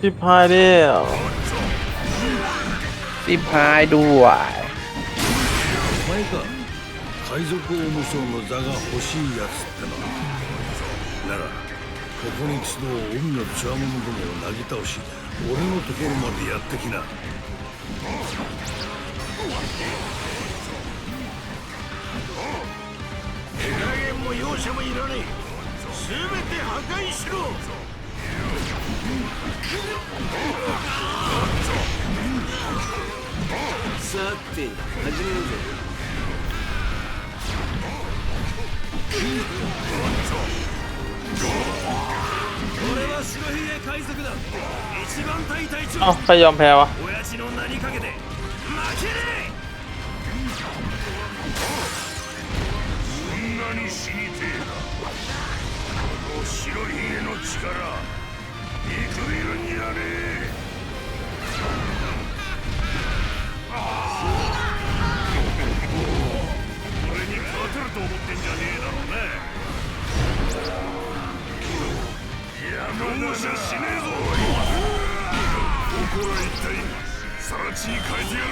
ชิบหายเดียว สิบหายด้วย お前か海賊王無双の座が欲しいやつってのならここに集う海の強者どもをなぎ倒し俺のところまでやってきな加減も容赦もいらねえ全て破壊しろ さて始めよぜあ、太陽はのかんなに死にてえな。この白の力。じゃ死ねえぞここら一体さら地に変えてやる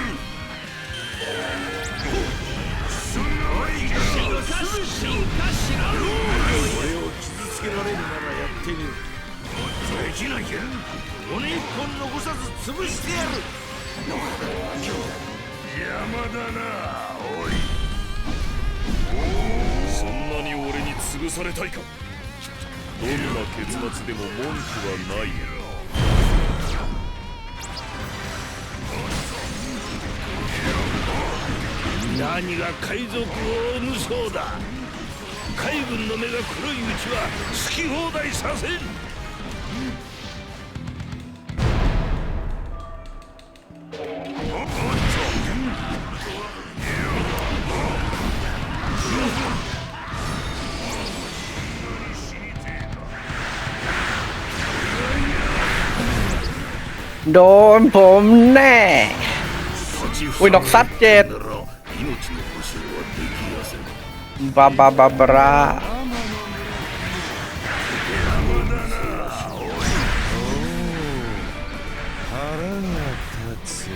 すごい進化し進化しろ俺を傷つけられるならやってみるできなきゃ骨一本残さず潰してやる山だなおいそんなに俺に潰されたいかどんな結末でも文句はない。よ何が海賊王無双だ。海軍の目が黒いうちは好き放題させん。 โดนผมแน่ อุ้ยดอกซัดเจ็ด なら命の保証はできやせん บาบาบาบรา 立つね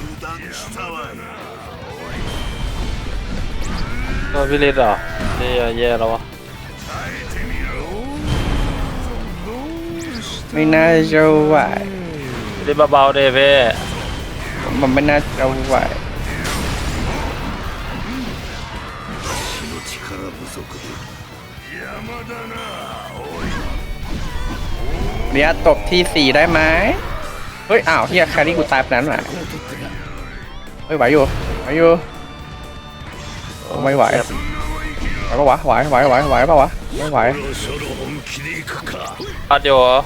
油断したわい โดนพิลินเหรอนี่แย่แล้ววะไม่น่าจะไหวเล่เบาๆเด้เพ่มันไม่น่าจะไหวเบียตบที่สี่ได้ไหมเฮ้ย อ้าวเฮียคารี่กูตายไปนั้นหน่ะเฮ้ยไหวอยู่ไหวอยู่ ไม่ไหวไหวปะวะไหวไหวไหวไหวปะวะไม่ไหว そろそろ本気でいくか อัดอยู่เหรอ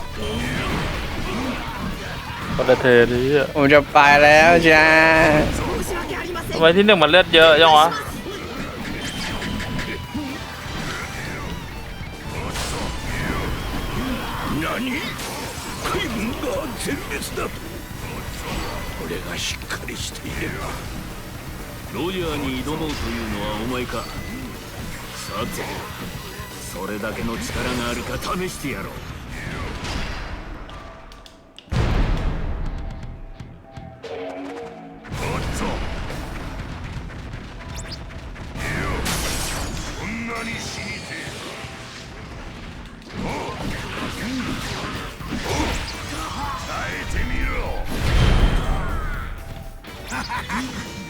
คนละเทนี้ ผมจะไปแล้วจ้า ทำไมที่หนึ่งมันเลือดเยอะจังวะ 何海軍が全滅だと俺がしっかりしていれば ロジャーに挑もうというのはお前か。さてそれだけの力があるか試してやろう。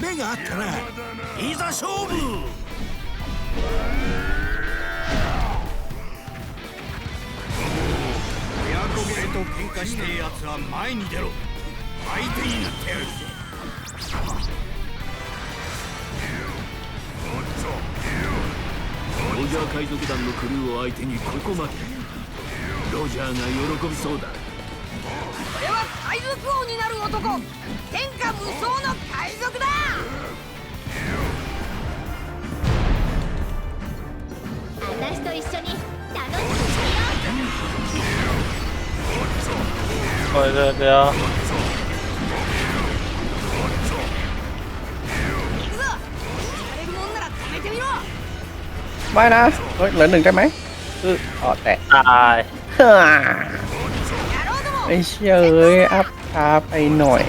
目があったないざ勝負。ヤコゲと喧嘩してえやつは前に出ろ。相手になってやるロジャー海賊団のクルーを相手にここまで。ロジャーが喜びそうだ。俺は海賊王になる男天下無双の海賊だこれだよไม่นะเฮ้ยเหลือหนึ่งได้ไหมอือ๋อแตตาย ไอ้เชี่ยเอ้ยอัพช้าไปหน่อย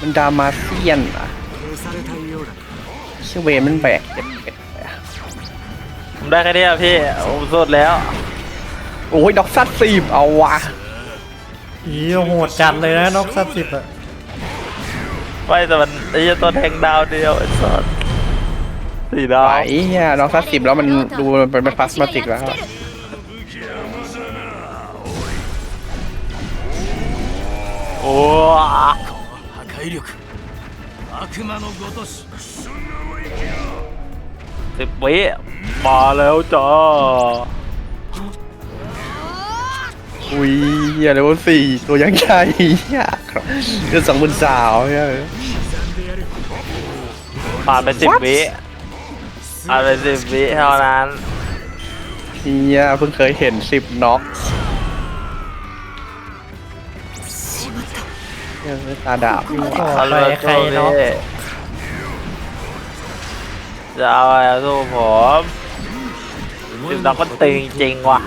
มันดามาเซียนอะชื่อเวนมันแบกเจ็ดเป็ดไปอะผมได้แค่เนี้ยพี่ผมสุดแล้ว โอ้ยด็อกซัดซีบเอาวะอีโหดจัดเลยนะนกสัตว์สิบอะไม่แต่มันไอ้เหี้ยตัวแทงดาวเดียวไอ้สัสสี่ดาวไหวเฮียด็อกซัดซีบแล้วมันดูมันเป็นพลาสมาติกแล้ว โอ้ 破壊力悪魔のごとし สิบวิมาแล้วจ้า อุ้ยเฮียเลเวลสี่ตัวยังใหญ่เฮียเดือนสองหมื่นสาวเฮีย ผ่านไปสิบวิผ่านไปสิบวิเท่านั้น เฮียเพิ่งเคยเห็นสิบน็อก ตาดาบเอาเลยใครเนาะจะเอาอะไรสู้ผมจุงเราก็ตึงจริงว่ะ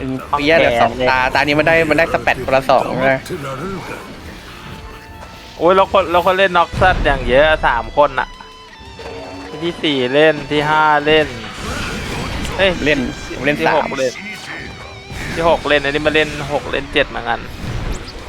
ตึงเปี้ยแต่สองตา ตานี้มันได้มันได้สเปดคนละสองเลยโอ้ยเราคนเราคนเล่นน็อกซัดอย่างเยอะสามคนอะที่สี่เล่นที่ห้าเล่นเฮ้ยเล่นเล่นที่หกเล่นที่หกเล่นอันนี้มาเล่นหกเล่นเจ็ดเหมือนกัน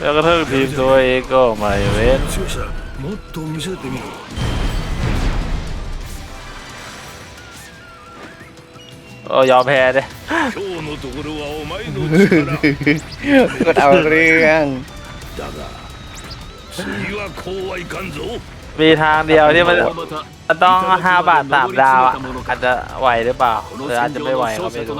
แล้วก็เทั้งทีมตัวเองก็ไม่เว้นโอ้ยอมแพ้เลยก็เอาเรื่องมีทางเดียวที่มันต้องห้าบาทสามดาวอะอาจจะไหวหรือเปล่าหรืออาจจะไม่ไหวก็ไม่รู้